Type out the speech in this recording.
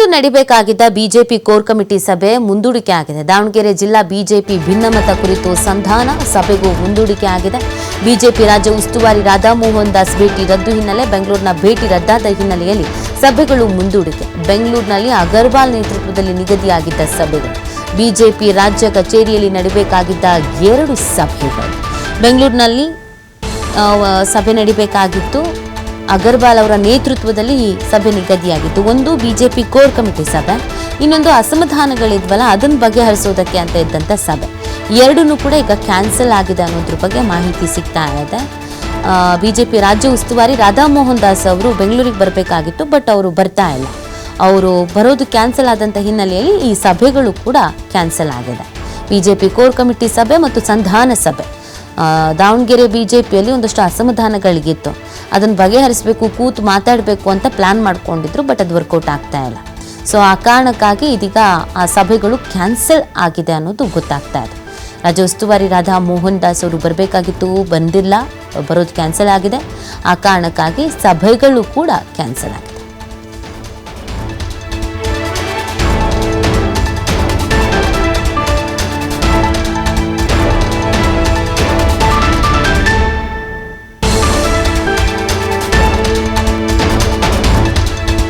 ಇನ್ನೊಂದು ನಡಿಬೇಕಾಗಿದ್ದ BJP core committee ಸಭೆ ಮುಂದೂಡಿಕೆ ಆಗಿದೆ. ದಾವಣಗೆರೆ ಜಿಲ್ಲಾ ಬಿಜೆಪಿ ಭಿನ್ನಮತ ಕುರಿತು ಸಂಧಾನ ಸಭೆಗೂ ಮುಂದೂಡಿಕೆ ಆಗಿದೆ. ಬಿಜೆಪಿ ರಾಜ್ಯ ಉಸ್ತುವಾರಿ ರಾಧಾಮೋಹನ್ ದಾಸ್ ಭೇಟಿ ರದ್ದು ಹಿನ್ನೆಲೆ ಬೆಂಗಳೂರಿನ ಭೇಟಿ ರದ್ದಾದ ಹಿನ್ನೆಲೆಯಲ್ಲಿ ಸಭೆಗಳು ಮುಂದೂಡಿಕೆ. ಬೆಂಗಳೂರಿನಲ್ಲಿ ಅಗರ್ವಾಲ್ ನೇತೃತ್ವದಲ್ಲಿ ನಿಗದಿಯಾಗಿದ್ದ ಸಭೆಗಳು. ಬಿಜೆಪಿ ರಾಜ್ಯ ಕಚೇರಿಯಲ್ಲಿ ನಡೆಯಬೇಕಾಗಿದ್ದ ಎರಡು ಸಭೆಗಳು. ಬೆಂಗಳೂರಿನಲ್ಲಿ ಸಭೆ ನಡಿಬೇಕಾಗಿತ್ತು. ಅಗರ್ವಾಲ್ ಅವರ ನೇತೃತ್ವದಲ್ಲಿ ಈ ಸಭೆ ನಿಗದಿಯಾಗಿತ್ತು. ಒಂದು ಬಿಜೆಪಿ ಕೋರ್ ಕಮಿಟಿ ಸಭೆ, ಇನ್ನೊಂದು ಅಸಮಾಧಾನಗಳಿದ್ವಲ್ಲ, ಅದನ್ನು ಬಗೆಹರಿಸೋದಕ್ಕೆ ಅಂತ ಇದ್ದಂಥ ಸಭೆ. ಎರಡನ್ನೂ ಕೂಡ ಈಗ ಕ್ಯಾನ್ಸಲ್ ಆಗಿದೆ ಅನ್ನೋದ್ರ ಬಗ್ಗೆ ಮಾಹಿತಿ ಸಿಗ್ತಾ ಇದೆ. ಬಿಜೆಪಿ ರಾಜ್ಯ ಉಸ್ತುವಾರಿ ರಾಧಾಮೋಹನ್ ದಾಸ್ ಅವರು ಬೆಂಗಳೂರಿಗೆ ಬರಬೇಕಾಗಿತ್ತು, ಬಟ್ ಅವರು ಬರ್ತಾ ಇಲ್ಲ. ಅವರು ಬರೋದು ಕ್ಯಾನ್ಸಲ್ ಆದಂಥ ಹಿನ್ನೆಲೆಯಲ್ಲಿ ಈ ಸಭೆಗಳು ಕೂಡ ಕ್ಯಾನ್ಸಲ್ ಆಗಿದೆ. ಬಿಜೆಪಿ ಕೋರ್ ಕಮಿಟಿ ಸಭೆ ಮತ್ತು ಸಂಧಾನ ಸಭೆ. ಆ, ಜೆ ಪಿಯಲ್ಲಿ ಒಂದಷ್ಟು ಅಸಮಾಧಾನಗಳಿಗಿತ್ತು. ಅದನ್ನು ಬಗೆಹರಿಸಬೇಕು ಕೂತು ಮಾತಾಡಬೇಕು ಅಂತ ಪ್ಲ್ಯಾನ್ ಮಾಡ್ಕೊಂಡಿದ್ರು ಬಟ್ ಅದು ವರ್ಕೌಟ್ ಆಗ್ತಾ ಇಲ್ಲ. ಸೊ ಆ ಕಾರಣಕ್ಕಾಗಿ ಇದೀಗ ಆ ಸಭೆಗಳು ಕ್ಯಾನ್ಸಲ್ ಆಗಿದೆ ಅನ್ನೋದು ಗೊತ್ತಾಗ್ತಾ ಇದೆ. ರಾಜ್ಯ ಉಸ್ತುವಾರಿ ರಾಧಾ ಮೋಹನ್ ದಾಸ್ ಅವರು ಬರಬೇಕಾಗಿತ್ತು ಬಂದಿಲ್ಲ ಬರೋದು ಕ್ಯಾನ್ಸಲ್ ಆಗಿದೆ. ಆ ಕಾರಣಕ್ಕಾಗಿ ಸಭೆಗಳು ಕೂಡ ಕ್ಯಾನ್ಸಲ್ ಆಗಿದೆ.